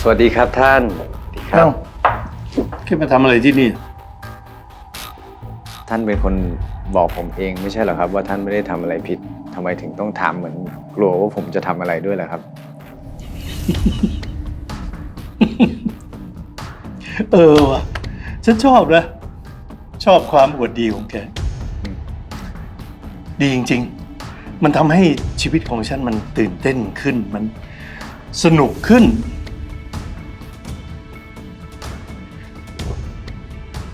สวัสดีครับท่านครัเอ้าบ ขึ้นมาทำอะไรที่นี่ ท่านเป็นคนบอกผมเองไม่ใช่เหรอครับ ว่าท่านไม่ได้ทำอะไรผิดทำไมถึงต้องถามเหมือนกลัวว่าผมจะทำอะไรด้วยล่ะครับ เออว่ะฉันชอบนะ ชอบความอวดดีของแก ดีจริง ๆ มันทำให้ชีวิตของฉันมันตื่นเต้นขึ้น มันสนุกขึ้น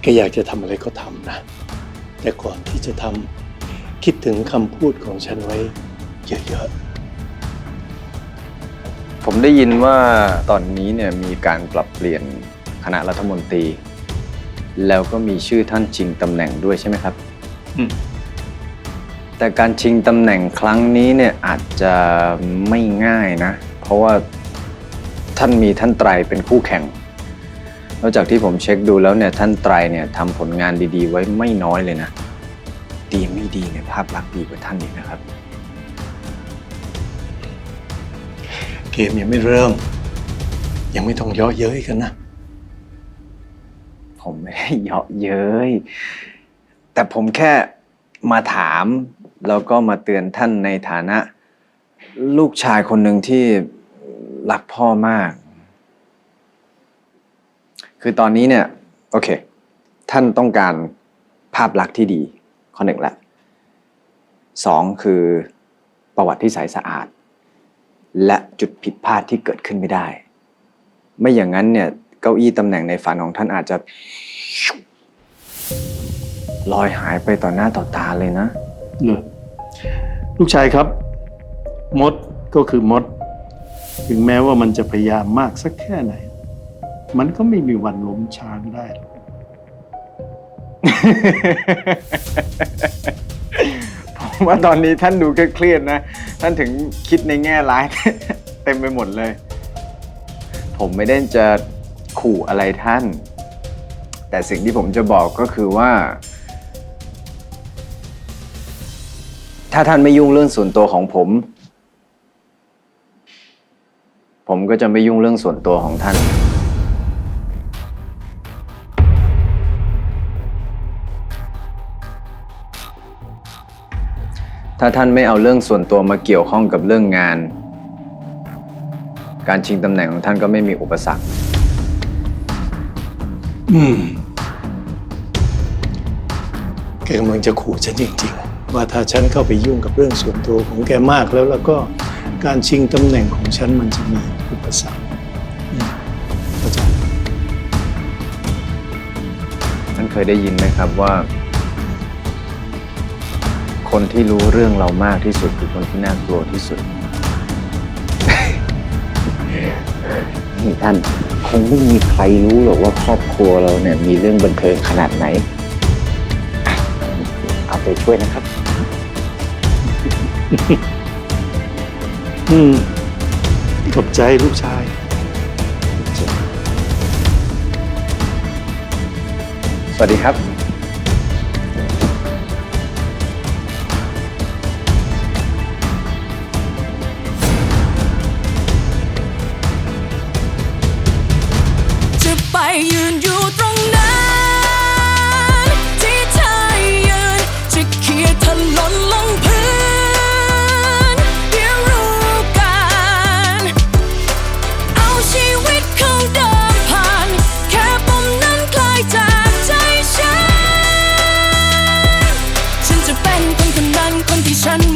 แกอยากจะทำอะไรก็ทำนะ แต่ก่อนที่จะทำคิดถึงคำพูดของฉันไว้เยอะผมได้ยินว่าตอนนี้เนี่ยมีการปรับเปลี่ยนคณะรัฐมนตรี แล้วก็มีชื่อท่านชิงตำแหน่งด้วยใช่ไหมครับๆอืมแต่การชิงตำแหน่งครั้งนี้เนี่ยอาจจะไม่ง่ายนะ เพราะว่าท่านมีท่านไตรเป็นคู่แข่ง นอกจากที่ผมเช็คดูแล้วเนี่ยท่านไตรเนี่ยทำผลงานดีๆ ไว้ไม่น้อยเลยนะ ดีไม่ดีเนี่ยภาพลักษณ์ดีกว่าท่านอีกนะครับ เกมยังไม่เริ่ม ยังไม่ต้องเย่อเย้ยกันนะ ผมไม่ได้เยาะเย้ยแต่ผมแค่มาถามแล้วก็มาเตือนท่านในฐานะ ลูกชายคนหนึ่งที่รักพ่อมาก คือตอนนี้เนี่ยโอเค ท่านต้องการภาพลักษณ์ที่ดี ข้อหนึ่งละสองคือประวัติที่ใสสะอาด และจุดผิดพลาดที่เกิดขึ้นไม่ได้ ไม่อย่างนั้นเนี่ยเก้าอี้ตำแหน่งในฝันของท่านอาจจะลอยหายไปต่อหน้าต่อตาเลยนะเหรอลูกชายครับ มดก็คือมด ถึงแม้ว่ามันจะพยายามมากสักแค่ไหน มันก็ไม่มีวันล้มช้างได้ ผมว่าตอนนี้ท่านดูเครียดๆนะ ท่านถึงคิดในแง่ร้าย เต็มไปหมดเลย ผมไม่ได้จะขู่อะไรท่าน แต่สิ่งที่ผมจะบอกก็คือว่า ถ้าท่านไม่ยุ่งเรื่องส่วนตัวของผม ผมก็จะไม่ยุ่งเรื่องส่วนตัวของท่าน ถ้าท่านไม่เอาเรื่องส่วนตัวมาเกี่ยวข้องกับเรื่องงาน การชิงตำแหน่งของท่านก็ไม่มีอุปสรรค อืมแกกำลังจะขู่ฉันจริงๆ ว่าถ้าฉันเข้าไปยุ่งกับเรื่องส่วนตัวของแกมากแล้วแล้วก็การชิงตำแหน่งของฉันมันจะมีอุปสรรคอืมเข้าใจ ท่านเคยได้ยินไหมครับว่า คนที่รู้เรื่องเรามากที่สุดคือคนที่น่ากลัวที่สุด นี่ท่านคงไม่มีใครรู้หรอกว่าครอบครัวเราเนี่ยมีเรื่องบันเทิงขนาดไหนอะเอาไปช่วยนะครับ อืมขอบใจลูกชาย สวัสดีครับ ยืนอยู่ตรงนั้น ที่เธอยืนจะเคลียอหล่นลงพื้นเพียนรู้กัน เอาชีวิตของเดิมผ่าน แค่ปมนั้นคลายจากใจฉัน ฉันจะเป็นคนคนนั้นคนที่ฉัน